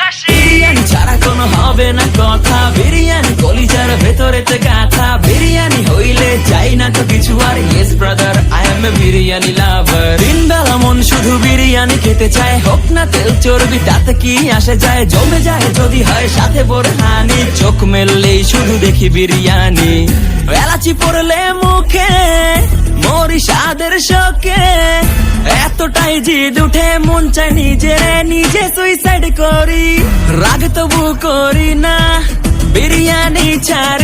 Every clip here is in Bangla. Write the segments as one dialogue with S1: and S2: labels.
S1: বিরিয়ানি ছাড়া কোনো হবে না কথা। বিরিয়ানি কলিজার ভেতরেতে গাথা। বিরিয়ানি হইলে চাই না তো কিছু আর। Yes brother I am a biryani lover biryani খেতে চায়। হোক না তেল চর্বি, তাতে কি আসে যায়? জমে যায় যদি হয় সাথে বোরহানি। চোখ মেললেই শুধু দেখি বিরিয়ানি। এলাচি পড়লে মুখে মরি স্বাদের শোকে। এতটাই জিদ উঠে, মন চায় নিজে নিজে সুইসাইড করি। রাগ তবু করি না, বিরিয়ানি ছাড়ি।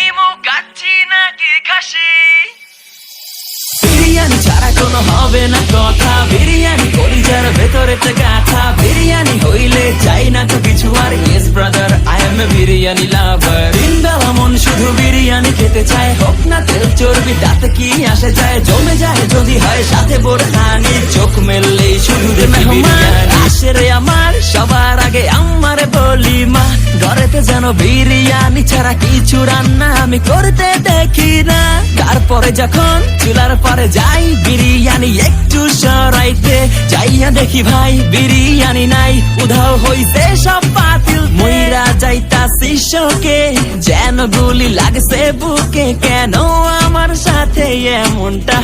S1: কোনো হবে না কথা। বিরিয়ানি কলিজার ভেতরে গাথা। বিরিয়ানি হইলে চাই না তো কিছু। আর yes brother I am a biryani lover দিন বেলা মন শুধু বিরিয়ানি খেতে চায়। হোক না তেল চর্বি তাতে কি আসে যায়? জমে যায় যদি হয় সাথে বোরহানি চোখ মেললেই শুধু আসে রে আমার সবার আগে আমার বলি মা। ঘরেতে যেন বিরিয়ানি ছাড়া কিছু রান্না আমি করতে দেখি তারপরে যখন চুলার পরে যাই, বিরিয়ানি একটু সরাইতে। যাইয়া দেখি ভাই, বিরিয়ানি নাই। উধাও হইতে সব পাতিল মইরা যাইতা শিষ্যকে যেন গুলি লাগছে বুকে। কেন আমার সাথে এমনটা